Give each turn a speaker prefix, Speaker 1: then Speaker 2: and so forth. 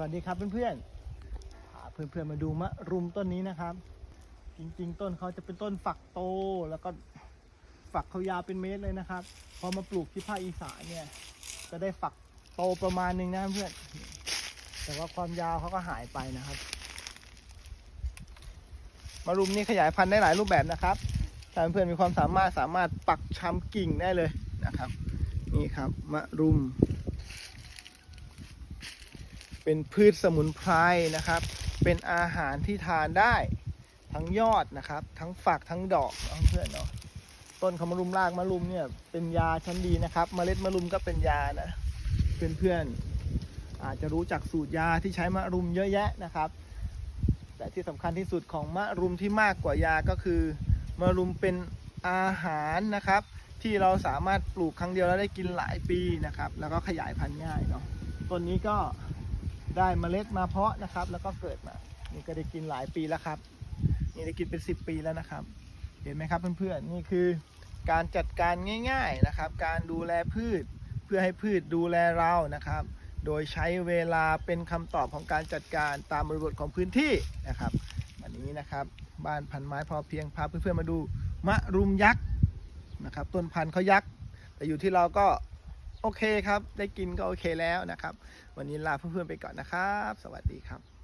Speaker 1: สวัสดีครับเพื่อนๆพาเพื่อนๆมาดูมะรุมต้นนี้นะครับ จริงๆ ต้นเขาจะเป็นต้นฝักโตแล้วก็ฝักเขายาวเป็นเมตรเลยนะครับ พอมาปลูกที่ภาคอีสานเนี่ย จะได้ฝักโตประมาณหนึ่งนะเพื่อน แต่ว่าความยาวเขาก็หายไปนะครับ มะรุมนี่ขยายพันธุ์ได้หลายรูปแบบนะครับ ถ้าเพื่อนๆมีความสามารถสามารถปักชำกิ่งได้เลยนะครับ นี่ครับมะรุม เป็นพืชสมุนไพรนะครับ เป็นอาหารที่ทานได้ทั้งยอดนะครับ ทั้งฝักทั้งดอกเพื่อนเนาะต้นขมะรุมรากมะรุมเนี่ยเป็นยาชั้นดีนะครับเมล็ดมะรุมก็เป็นยานะเพื่อนๆอาจจะรู้จักสูตรยาที่ใช้มะรุมเยอะแยะนะครับ แต่ที่สำคัญที่สุดของมะรุมที่มากกว่ายาก็คือมะรุมเป็นอาหารนะครับ ที่เราสามารถปลูกครั้งเดียวแล้วได้กินหลายปีนะครับ แล้วก็ขยายพันธุ์ง่ายเนาะต้นนี้ก็ ได้เมล็ดมาเพาะนะครับ แล้วก็เกิดมา นี่ก็ได้กินหลายปีแล้วครับ นี่ได้กินเป็น 10 ปีแล้วนะครับ เห็นไหมครับเพื่อนๆ นี่คือการจัดการง่ายๆนะครับ การดูแลพืชเพื่อให้พืชดูแลเรานะครับ โดยใช้เวลาเป็นคำตอบของการจัดการตามบริบทของพื้นที่นะครับ วันนี้นะครับบ้านพันไม้พอเพียงพาเพื่อนๆมาดูมะรุมยักษ์นะครับ ต้นพันธุ์เขายักษ์แต่อยู่ที่เราก็ โอเคครับ ได้กินก็โอเคแล้วนะครับ วันนี้ลาเพื่อนๆไปก่อนนะครับ สวัสดีครับ